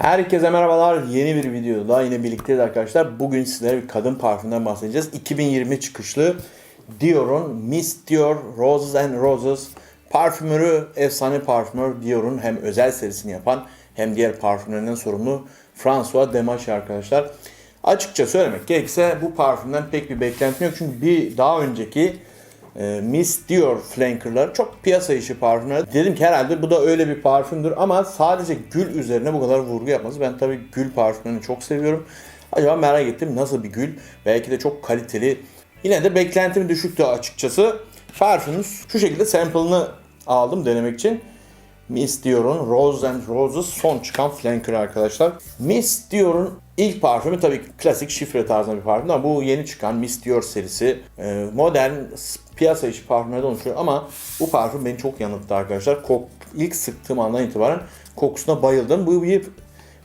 Herkese merhabalar. Yeni bir videoda daha yine birlikteyiz arkadaşlar. Bugün sizlere bir kadın parfümünden bahsedeceğiz. 2020 çıkışlı Dior'un Miss Dior Roses and Roses parfümörü, efsane parfümör Dior'un hem özel serisini yapan hem diğer parfümlerinden sorumlu François Demache arkadaşlar. Açıkça söylemek gerekirse bu parfümden pek bir beklentim yok. Çünkü bir daha önceki e, Miss Dior flankerları çok piyasa işi parfümler. Dedim ki herhalde bu da öyle bir parfümdür ama sadece gül üzerine bu kadar vurgu yapması. Ben tabii gül parfümlerini çok seviyorum. Acaba merak ettim nasıl bir gül? Belki de çok kaliteli. Yine de beklentim düşüktü açıkçası. Parfümün şu şekilde sample'ını aldım denemek için. Miss Dior'un Rose and Roses son çıkan flanker arkadaşlar. Miss Dior'un ilk parfümü tabii klasik şifre tarzında bir parfüm ama bu yeni çıkan Miss Dior serisi e, modern piyasa işi parfümlerden oluşuyor ama bu parfüm beni çok yanılttı arkadaşlar. Kok, ilk sıktığım andan itibaren kokusuna bayıldım. Bu bir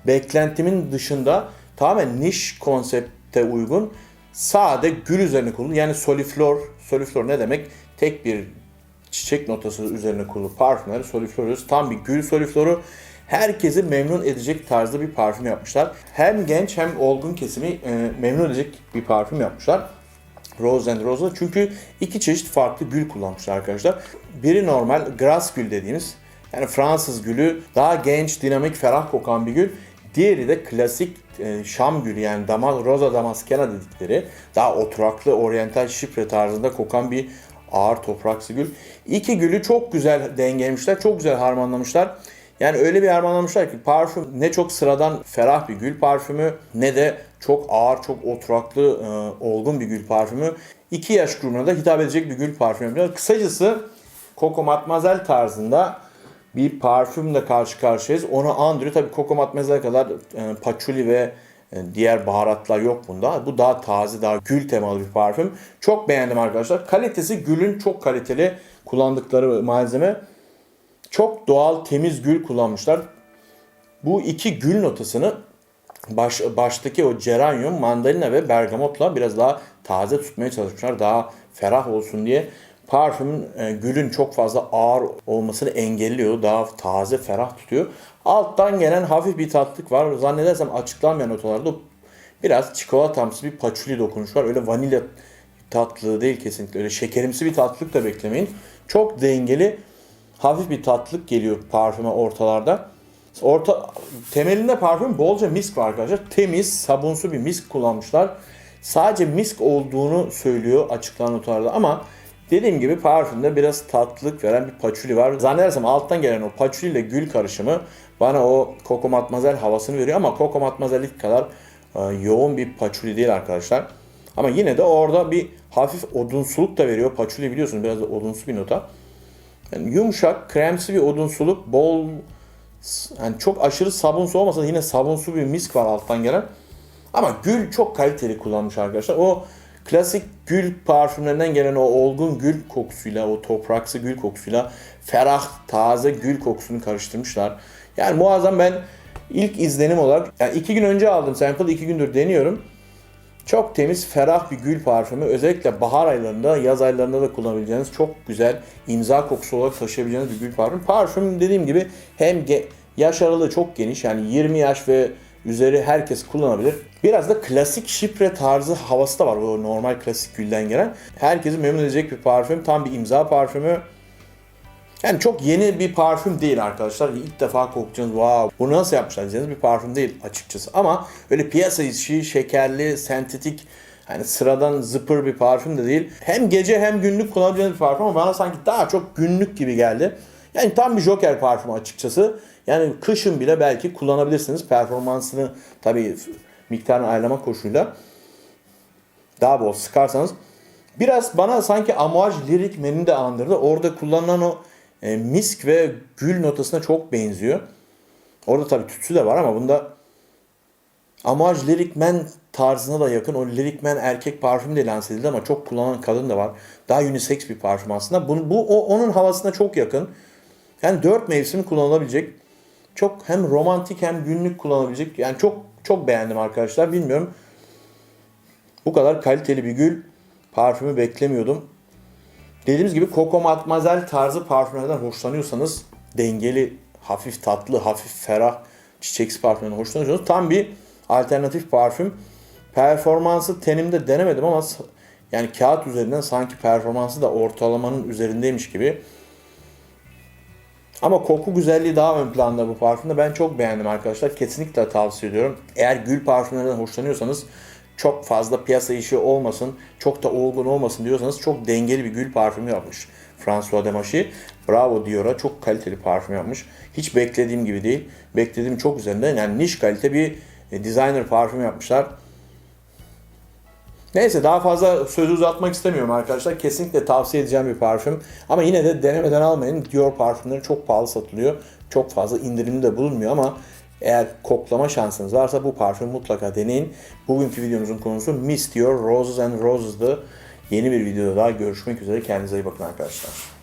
beklentimin dışında tamamen niş konsepte uygun sade gül üzerine kurulu yani soliflor, soliflor ne demek? Tek bir çiçek notası üzerine kurulu parfümleri soliflor diyoruz. Tam bir gül solifloru. Herkesi memnun edecek tarzda bir parfüm yapmışlar. Hem genç hem olgun kesimi e, memnun edecek bir parfüm yapmışlar. Rose and Rose'a çünkü iki çeşit farklı gül kullanmışlar arkadaşlar. Biri normal grass gül dediğimiz yani Fransız gülü daha genç, dinamik, ferah kokan bir gül. Diğeri de klasik e, Şam gülü yani dama, Rosa Damaskena dedikleri daha oturaklı oryantal şifre tarzında kokan bir ağır topraksı gül. İki gülü çok güzel dengelemişler, çok güzel harmanlamışlar. Yani öyle bir harmanlamışlar ki parfüm ne çok sıradan ferah bir gül parfümü ne de çok ağır, çok oturaklı, e, olgun bir gül parfümü. İki yaş grubuna da hitap edecek bir gül parfümü. Kısacası Coco Matmazel tarzında bir parfümle karşı karşıyayız. Onu andırıyor. Tabii Coco Matmazel kadar e, patchouli ve diğer baharatlar yok bunda. Bu daha taze, daha gül temalı bir parfüm. Çok beğendim arkadaşlar. Kalitesi gülün çok kaliteli kullandıkları malzeme. Çok doğal, temiz gül kullanmışlar. Bu iki gül notasını baş, baştaki o geranyum, mandalina ve bergamotla biraz daha taze tutmaya çalışmışlar. Daha ferah olsun diye. Parfümün e, gülün çok fazla ağır olmasını engelliyor. Daha taze, ferah tutuyor. Alttan gelen hafif bir tatlık var. Zannedersem açıklanmayan notalarda biraz çikolatamsı bir patchouli dokunuş var. Öyle vanilya tatlı değil kesinlikle. Öyle şekerimsi bir tatlılık da beklemeyin. Çok dengeli, hafif bir tatlılık geliyor parfüme ortalarda. Orta temelinde parfüm bolca misk var arkadaşlar. Temiz, sabunsu bir misk kullanmışlar. Sadece misk olduğunu söylüyor açıklanan notalarda ama dediğim gibi parfümde biraz tatlılık veren bir patchouli var. Zannedersem alttan gelen o patchouli ile gül karışımı bana o Coco Matmazel havasını veriyor ama Coco Matmazel'lik kadar e, yoğun bir patchouli değil arkadaşlar. Ama yine de orada bir hafif odunsuluk da veriyor. Patchouli biliyorsunuz biraz da odunsu bir nota. Yani yumuşak, kremsi bir odunsuluk, bol yani çok aşırı sabunsu olmasa da yine sabunsu bir misk var alttan gelen. Ama gül çok kaliteli kullanmış arkadaşlar. O klasik gül parfümlerinden gelen o olgun gül kokusuyla, o topraksı gül kokusuyla ferah, taze gül kokusunu karıştırmışlar. Yani muazzam ben ilk izlenim olarak, yani iki gün önce aldım sample, iki gündür deniyorum. Çok temiz, ferah bir gül parfümü. Özellikle bahar aylarında, yaz aylarında da kullanabileceğiniz çok güzel imza kokusu olarak taşıyabileceğiniz bir gül parfüm. Parfüm dediğim gibi hem yaş aralığı çok geniş yani 20 yaş ve üzeri herkes kullanabilir. Biraz da klasik şifre tarzı havası da var o normal klasik gülden gelen. Herkesi memnun edecek bir parfüm. Tam bir imza parfümü. Yani çok yeni bir parfüm değil arkadaşlar. İlk defa kokacağınız wow bunu nasıl yapmışlar diyeceğiniz bir parfüm değil açıkçası. Ama öyle piyasa işi, şekerli, sentetik hani sıradan zıpır bir parfüm de değil. Hem gece hem günlük kullanabileceğiniz bir parfüm ama bana sanki daha çok günlük gibi geldi. Yani tam bir Joker parfümü açıkçası. Yani kışın bile belki kullanabilirsiniz. Performansını tabii miktarını ayarlama koşuluyla daha bol sıkarsanız biraz bana sanki Amouage Lyric Man'i de andırdı. Orada kullanılan o e, misk ve gül notasına çok benziyor. Orada tabii tütsü de var ama bunda Amouage Lyric Man tarzına da yakın. O Lyric Man erkek parfüm de lanse edildi ama çok kullanan kadın da var. Daha unisex bir parfüm aslında. Bu, bu o, onun havasına çok yakın. Yani dört mevsim kullanılabilecek. Çok hem romantik hem günlük kullanabilecek. Yani çok çok beğendim arkadaşlar. Bilmiyorum. Bu kadar kaliteli bir gül parfümü beklemiyordum. Dediğimiz gibi Coco Matmazel tarzı parfümlerden hoşlanıyorsanız dengeli, hafif tatlı, hafif ferah, çiçeksi parfümden hoşlanıyorsanız tam bir alternatif parfüm. Performansı tenimde denemedim ama yani kağıt üzerinden sanki performansı da ortalamanın üzerindeymiş gibi. Ama koku güzelliği daha ön planda bu parfümde. Ben çok beğendim arkadaşlar. Kesinlikle tavsiye ediyorum. Eğer gül parfümlerinden hoşlanıyorsanız çok fazla piyasa işi olmasın, çok da olgun olmasın diyorsanız çok dengeli bir gül parfümü yapmış. François Demachy. Bravo Dior'a çok kaliteli parfüm yapmış. Hiç beklediğim gibi değil. Beklediğim çok üzerinde. Yani niş kalite bir e, designer parfüm yapmışlar. Neyse daha fazla sözü uzatmak istemiyorum arkadaşlar. Kesinlikle tavsiye edeceğim bir parfüm. Ama yine de denemeden almayın. Dior parfümleri çok pahalı satılıyor. Çok fazla indirimli de bulunmuyor ama eğer koklama şansınız varsa bu parfümü mutlaka deneyin. Bugünkü videomuzun konusu Miss Dior Roses and Roses'dı. Yeni bir videoda daha görüşmek üzere. Kendinize iyi bakın arkadaşlar.